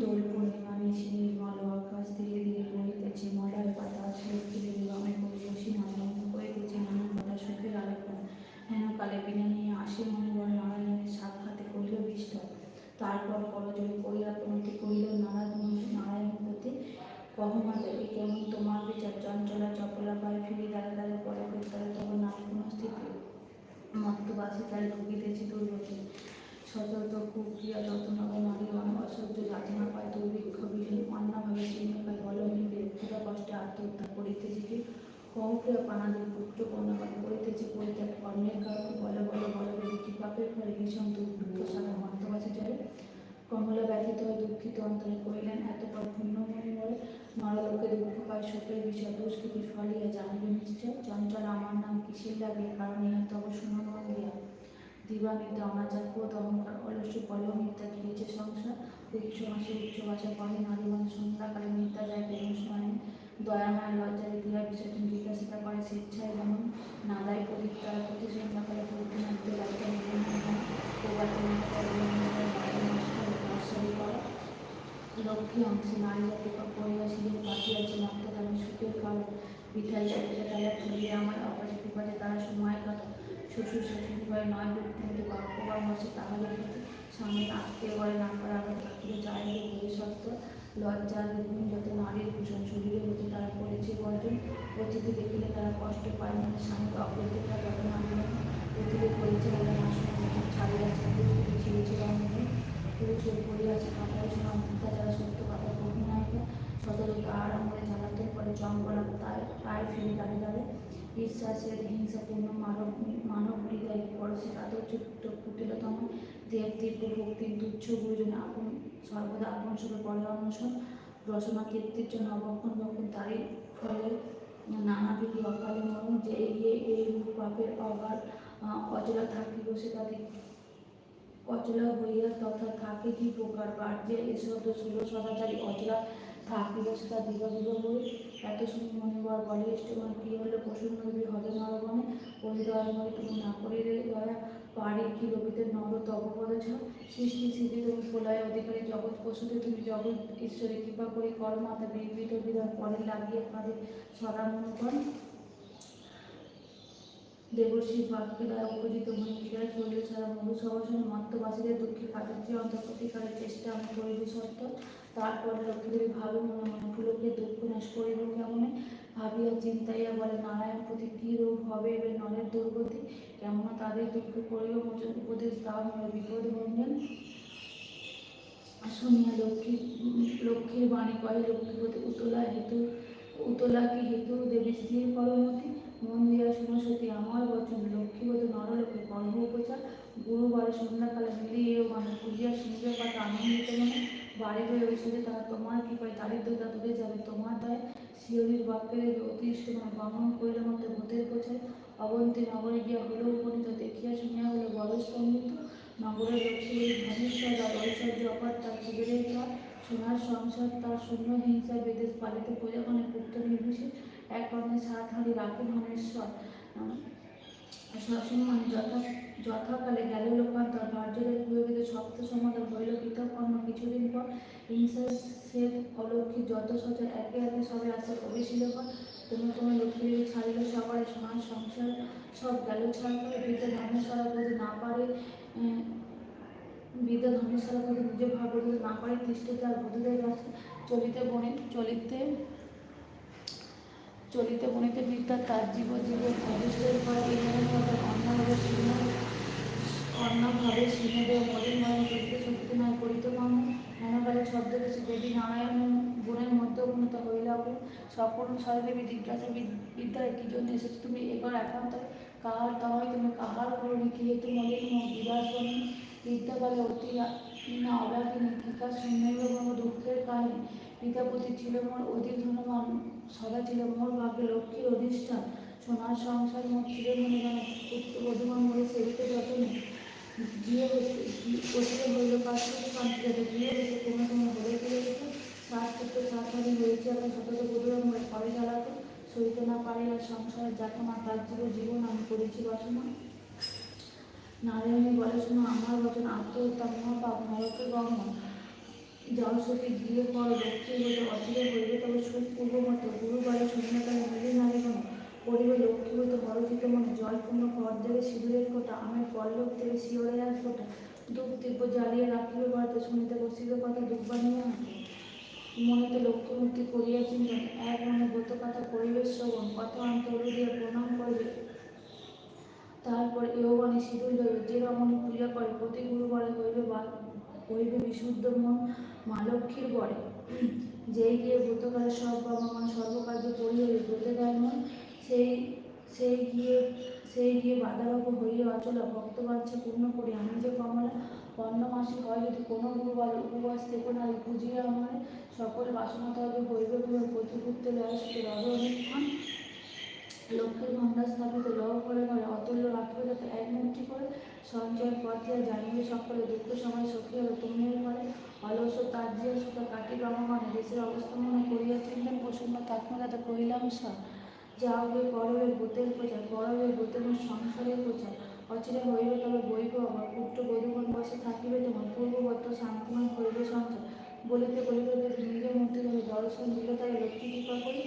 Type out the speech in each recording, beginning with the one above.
দোল পূর্ণিমা নিশি নির্মল আকাশ ধীরে ধীরে বহিতেছে মলয় বাতাস লক্ষ্মীদের রঙে পরিবেশী আনন্দ হইতেছে নানান কথা সুখের আলোচনা হেন কালে বিনা নিয়ে আসে মনোবল নারায়ণের সাক্ষাতে কহিল বিস্তর তারপর করজোড়ে করিয়া প্রণতি করিল নারায়ণ নারায়ণ প্রতি কহমা দেবী কেমন তোমার বিচার চঞ্চলা চপলা পায়ে ফিরে দাঁড়া দাঁড়ে পরে তবে তখন নাট্য স্থিতি মত্তবাসী তাই ভুগিতেছে দুর্গতি সতর্ক কুক্রিয়া যত্নগর নারী অসহ্য যাতনা পায় দুর্ভিক্ষ বিহীন অন্যভাবে শূন্য পায় বলহীন ব্যক্তিরা কষ্টে আত্মহত্যা করিতেছে কি কৌপ্রিয় পানাদের পুত্র কন্যাগণ করিতেছে পরিত্যাগ, কর্মের কারণে বলে বলে বলে বলে, কি পাপের ফলে ভীষণ দুর্ভিক্ষ সারা কমলা ব্যথিত হয়ে দুঃখিত অন্তরে কহিলেন, এত পর পুণ্যমণি বলে দুঃখ পায়, শোকের বিষয়, দুষ্কৃতির ফলিয়া জানিবে নিশ্চয়। চঞ্চল, আমার নাম কিসের লাগে কারণ ইহা তব শুনুন দিয়া। দিবানিদ্রা, অনাচার, ক্রোধ, অহংকার, অলস্য বল মিথ্যা গিয়েছে সংসার। উচ্চ মাসে উচ্চ ভাষা পড়ে নারীগণ সন্ধ্যাকালে মিথ্যা যায় সময় দয়াময় লজ্জারে দিয়া বিসর্জন জিজ্ঞাসিতা করে স্বেচ্ছায় যেমন নাদায় পরিত্রায় প্রতি সন্ধ্যাকালে প্রতি মধ্যে লাইকা নির্মাণ লক্ষ্মী অংশে নারী জাতি পরিবাসীদের পাঠিয়েছে মন্তদানে সুখের কারণ সুখে তারা আমার অপারে বিপদে তারা সময় কাটা শ্বশুর ভয়ে নয় বসে তাহলে কিন্তু স্বামী আত্মীয় করে না করা আগে বই সত্য লজ্জা বিভিন্ন যত নারীর ভূষণ শরীরে হতে তারা করেছে বর্জন অতিথি দেখিলে তারা কষ্ট পায় মানে স্বামীকে অগ্রতা যত নারী অতিথি করেছে বলে আসলে ছাড়িয়ে আছে ছিঁড়েছিল অনেকে পুরুষের পড়িয়াছে কাপড় মুক্তা যারা সত্য কথা কঠিন অভিনয়কে সতর্কতা আড়ম্বরে জ্বালাতে পরে চম্পলা তার প্রায় ফিরে দাঁড়িয়ে দাঁড়িয়ে বিশ্বাসের হিংসাপূর্ণ মানব মানব হৃদয় পরশে তাদের চুক্ত কুটিলতম দেব দিব্য ভক্তির তুচ্ছ, গুরুজন, আপন, সর্বদা আপন সুখে পরে রসনা কীর্তির জন্য অবক্ষণ, বক্ষণ, তারই ফলে নানাবিধি অকালে মরণ, যে এগিয়ে এই পাপের অগাধ অচলা থাকি বসে তাদের অচলা হইয়া তথা থাকে কি প্রকার বাহ্যে এসব ষোলো সদাচারী অচলা থাকিল সেটা দিবা দিবা বই এত শুনে মনে বর বলে ইষ্টগণ কি হলে নদী হবে নরবনে ওই দয়া নয় তুমি না করিলে দয়া পারি কি রবিতে নর তপপদ ছাড় সৃষ্টি স্মৃতি তুমি প্রলয় অধিকারী জগৎ, পশুতে তুমি জগৎ, ঈশ্বরে কৃপা করে কর, মাতা বিবিধ বিধান, পরে লাগিয়ে কাঁধে সরা মনে কর দেবর্ষী বাক্যে দ্বারা উপজিত মনে ক্রীড়া ছাড়া মধু সবসনে মত্তবাসীদের দুঃখে কাটাচ্ছে অন্তর্গতিকারের চেষ্টা আমি করিব সত্য, তারপরে লক্ষ্মীদেবী ভালো মনে মনে ফুলকে দুঃখ নাশ করিব কেমনে? ভাবিয়া চিন্তাইয়া বলে, নারায়ণ প্রতি কী রূপ হবে এবার নরের দুর্গতি? কেমন তাদের দুঃখ করিব মোচন উপদেশ দাও মনে বিপদ ভঞ্জন শুনিয়া লক্ষ্মী, লক্ষ্মীর বাণী কয়ে লক্ষ্মীপতি, উতলা হেতু, উতলা কি হেতু দেবী স্থির করমতি মন দিয়া শুনো সতী, আমার বচন, লক্ষ্মীপতি নরলোকে কর্ম উপচার। গুরুবারে সন্ধ্যাকালে মিলিয়েও মানে পুজিয়া শুনবে কথা আনন্দিত মনে বাড়ি হয়ে ঐশ্বর্য তারা তোমার কৃপায় দারিদ্রতা দূরে যাবে? তোমার দায় শিওরির বাক্যের মানে বর্ণন করিল মধ্যে ভূতের প্রচার অবন্তী নগরে গিয়া হলো উপনীত দেখিয়া শুনিয়া হলো বড় স্তম্ভিত নগরের লক্ষ্মী ধনেশ্বর, আর ঐশ্বর্য অপার তার কুবেরের ঘর সোনার সংসার, তার শূন্য হিংসা বিদেশ পালিত প্রজাগণের পুত্র নির্বিশেষ এক কর্ণে সাত হারি রাখে ধনেশ্বর। সসম্মানে যথা যথাকালে গেল লোকান্তর ভার্যদের কুয়োগীতে সপ্ত সমাধান হইল কৃতকর্ণ কিছুদিন পর হিংসা অলক্ষী যত সচর একে একে সবে আসে প্রবেশিল পর তুমি তোমার লক্ষ্মী দেবী ছাড়িল সবাই সোনার সংসার, সব গেল ছাড় করে বিদ্যা ধর্মেশ্বরা বোধ না পারে বিদ্যা ধর্মেশ্বরা বোধ নিজে ভাব না পারে, তিষ্ঠে তার বধূদের কাছে চলিতে বনে চলিতে চলিতে বনিতে বিদ্যা তার জীব জীব ভবিষ্যতের পর ইহারের মতো অন্যভাবে শূন্য অন্যভাবে সিংহদেব মলিন মরণ করিতে শক্তি নয় করিতে কর্ম মনোকালে শব্দ কিছু দেবী নারায়ণ গুণের মধ্যে উন্নত হইলা বলে সকরণ সরদেবী জিজ্ঞাসা বিদ- বিদ্যায় কি জন্য এসেছ তুমি এবার একান্ত? কাহার তাহাই তুমি কাহার করণী? কি হেতু মলিন মুখ বিরাজ বনি বিদ্যাকালে অতি না টিকা শূন্যই কোনো দুঃখের কাহিনী? পিতাপতি ছিল মোর অধিক ধনবান, সদা ছিল মোর ভাগ্যে লক্ষ্মীর অধিষ্ঠান। সোনার সংসার মোট ছিল মনে পুত্র বধূমান মরে সেবিতে যতনে। গিয়ে হইল গিয়ে কোনো কোনো হয়েছে এখন শতত বধূরা মরে ঘরে সইতে না পারি আর সংসারের যাতনা তার জীব জীবন আমি করেছি বাসনা। নারায়ণী বলে শোনো আমার বচন, আত্মহত্যা মহাপাপ নরকে গমন জলসতী গৃহে পর লক্ষ্মী হইতে অচিরে হইবে তবে সুখ পূর্বমত গুরুবারে শূন্যকালে মিলে নারী গণ পরিবে লক্ষ্মী হইতে হরচিত মনে জয়পূর্ণ কর দেবে সিঁদুরের ফোঁটা, আমের পল্লব দেবে শিওরে আর ফোঁটা, দুধ দিব্য জ্বালিয়ে রাখিবে ভারতে শুনিতে বসিবে কথা দুর্বাণী হাতে মনেতে লক্ষ্মীমূর্তি করিয়া চিন্তন, এক মনে ব্রত কথা পরিবেশ শ্রবণ কত অন্তর দিয়ে প্রণাম করিবে। তারপর এওবানে সিঁদুর লইবে, যে রমণী পূজা করে, প্রতি গুরুবারে হইবে বা হইবে বিশুদ্ধ মন মা লক্ষ্মীর বরে যেই গিয়ে ব্রত সব বাবা মা সর্বকার্য করি হইবে দেয় মন, সেই সেই গিয়ে সেই গিয়ে বাধারূপ হইয়া অচলা ভক্তবাঞ্ছা পূর্ণ করি আমি যে কমলা পণ্য মাসে হয় যদি কোনো গুরুবার উপবাস থেকে নারী পুজিয়ে আমার সকল বাসনা তবে হইবে বলে প্রতিপুত্র লয় রবে অনেকক্ষণ। লক্ষ্মীর ভান্ডার স্থাপিত লহ করে ঘরে অতুল্য রাখবে এক করে সঞ্চয় পথ জানিবে সকলে দুঃখ সময় সখী হবে তুমি ঘরে অলস তাজিয়া সুতা কাটি রমমানে দেশের অবস্থা মনে করিয়া চিন্তেন প্রসন্ন তাৎমদাতে কহিলাম, স্যার যা হবে করবে ভূতের প্রচার করবে ভূতের সংসারের প্রচার অচিরে হইবে তবে বৈব আমার পুত্র বধুগণ বসে থাকিবে তোমার পূর্ববর্ত শান্তিময় হইবে সঞ্চয় বলিতে বলিতে দেবী নিজে মূর্তি ধরে দর্শন দিল তাই লক্ষ্মী কৃপা করি।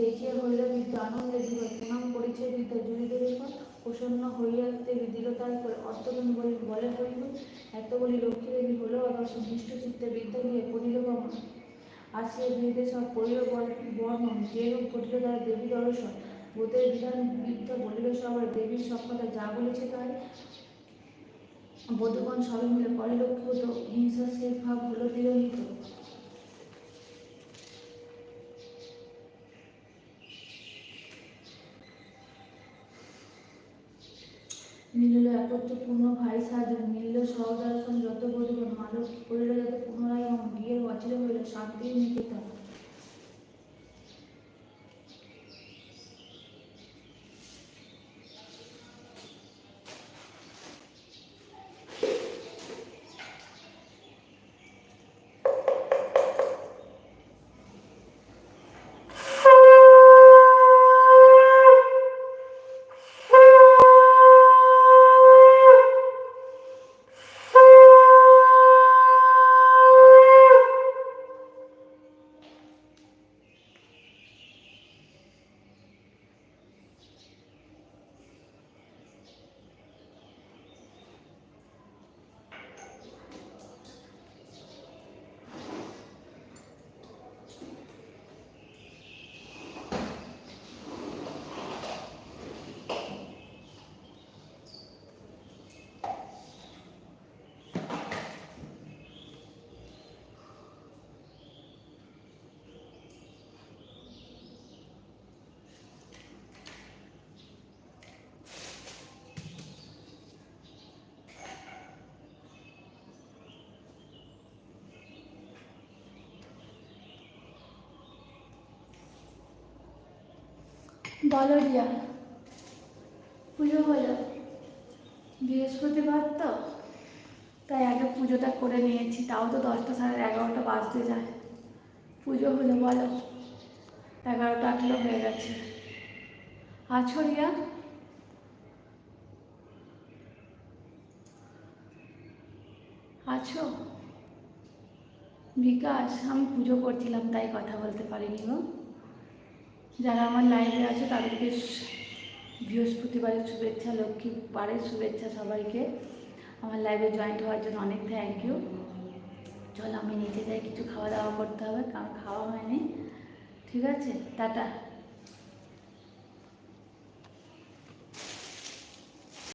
দেখিয়া হইল বিদ্যা আনন্দে জীবন প্রণাম করিছে বিদ্যা জুড়িতে রেখা প্রসন্ন হইয়া দেবী পরে অর্থগুণ বলি বলে হইব এত লক্ষ্মী দেবী হলো অদর্শ দৃষ্ট চিত্তে বিদ্যা দিয়ে করিল গমন আসিয়া বিদে সব বর- বর্ণন যে রূপ ঘটিল তার দেবী দর্শন ভূতের বিধান বিদ্যা বলিল, সবার দেবীর সব কথা যা বলেছে তাই বধুগণ সবাই মিলে হতো? হিংসা সে ভাব হলো বিরহিত মিলল একত্র পূর্ণ ভাই সাজন মিলল সহদর্শন যত বলিব মালক করিল যাতে পুনরায় আমার বিয়ের অচিরে হইল শান্তির নিকেতন বলো রিয়া পুজো হলো। বৃহস্পতিবার তো, তাই আগে পুজোটা করে নিয়েছি। তাও তো দশটা সাড়ে এগারোটা বাজতে যায়। পুজো হলো, বলো। এগারোটা আটলো হয়ে গেছে। আছো রিয়া আছো? বিকাশ, আমি পুজো করছিলাম, তাই কথা বলতে পারিনি গো। যারা আমার লাইভে আছে তাদেরকে বৃহস্পতিবারের শুভেচ্ছা লক্ষ্মী বারের শুভেচ্ছা সবাইকে। আমার লাইভে জয়েন্ট হওয়ার জন্য অনেক থ্যাংক ইউ চল, আমি নিচে যাই কিছু খাওয়া দাওয়া করতে হবে, কারণ খাওয়া হয়নি। ঠিক আছে, টাটা।